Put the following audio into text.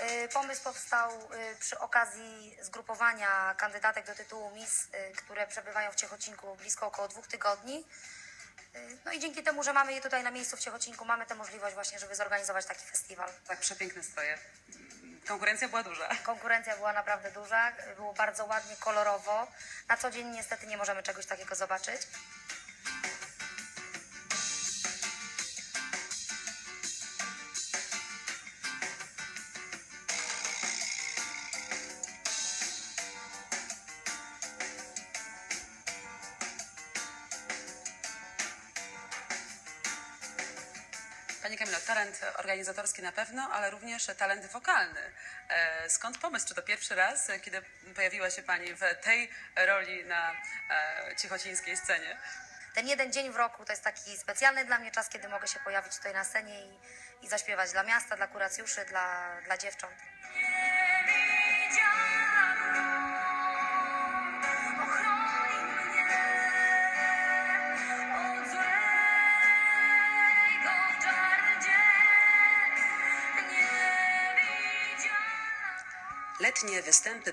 Y, Pomysł powstał y, przy okazji zgrupowania kandydatek do tytułu Miss, y, które przebywają w Ciechocinku blisko około dwóch tygodni. No i dzięki temu, że mamy je tutaj na miejscu w Ciechocinku, mamy tę możliwość właśnie, żeby zorganizować taki festiwal. Tak, przepiękne stroje. Konkurencja była duża. Konkurencja była naprawdę duża, było bardzo ładnie, kolorowo. Na co dzień niestety nie możemy czegoś takiego zobaczyć. Pani Kamilo, talent organizatorski na pewno, ale również talent wokalny. E, Skąd pomysł? Czy to pierwszy raz, kiedy pojawiła się Pani w tej roli na e, ciechocińskiej scenie? Ten jeden dzień w roku to jest taki specjalny dla mnie czas, kiedy mogę się pojawić tutaj na scenie i, i zaśpiewać dla miasta, dla kuracjuszy, dla, dla dziewcząt. Letnie występy